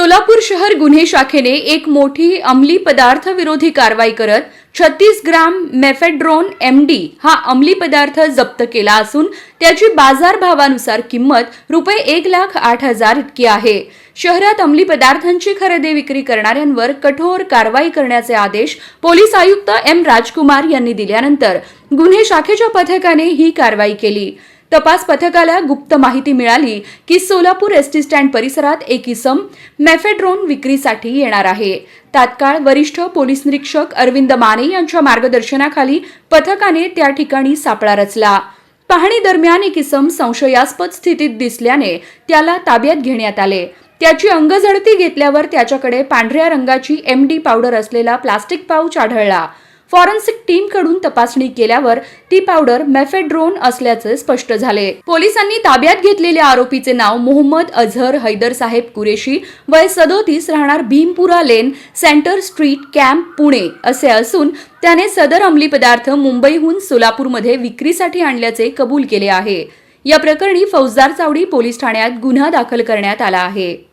सोलापूर शहर गुन्हे शाखेने एक मोठी अंमली पदार्थ विरोधी कारवाई करत छत्तीस ग्राम मेफेड्रोन एम डी हा अंमली पदार्थ जप्त केला असून त्याची बाजारभावानुसार किंमत रुपये एक लाख आठ हजार इतकी आहे. शहरात अंमली पदार्थांची खरेदी विक्री करणाऱ्यांवर कठोर कारवाई करण्याचे आदेश पोलीस आयुक्त एम राजकुमार यांनी दिल्यानंतर गुन्हे शाखेच्या पथकाने ही कारवाई केली. तपास पथकाला गुप्त माहिती मिळाली की सोलापूर एसटी स्टँड परिसरात एक इसम मेफेड्रोन विक्रीसाठी येणार आहे. तात्काळ वरिष्ठ पोलीस निरीक्षक अरविंद माने यांच्या मार्गदर्शनाखाली पथकाने त्या ठिकाणी सापळा रचला. पाहणी दरम्यान एक इसम संशयास्पद स्थितीत दिसल्याने त्याला ताब्यात घेण्यात आले. त्याची अंगझडती घेतल्यावर त्याच्याकडे पांढऱ्या रंगाची एम डी पावडर असलेला प्लास्टिक पाऊच आढळला. फॉरेन्सिक टीमकडून तपासणी केल्यावर ती पावडर मेफेड्रोन असल्याचे स्पष्ट झाले. पोलिसांनी ताब्यात घेतलेल्या आरोपीचे नाव मोहम्मद अझहर हैदर साहेब कुरेशी वय सदोतीस राहणार Bhimpura lane Centre Street camp Pune असे असून त्याने सदर अंमली पदार्थ मुंबईहून सोलापूरमध्ये विक्रीसाठी आणल्याचे कबूल केले आहे. या प्रकरणी फौजदार चावडी पोलीस ठाण्यात गुन्हा दाखल करण्यात आला आहे.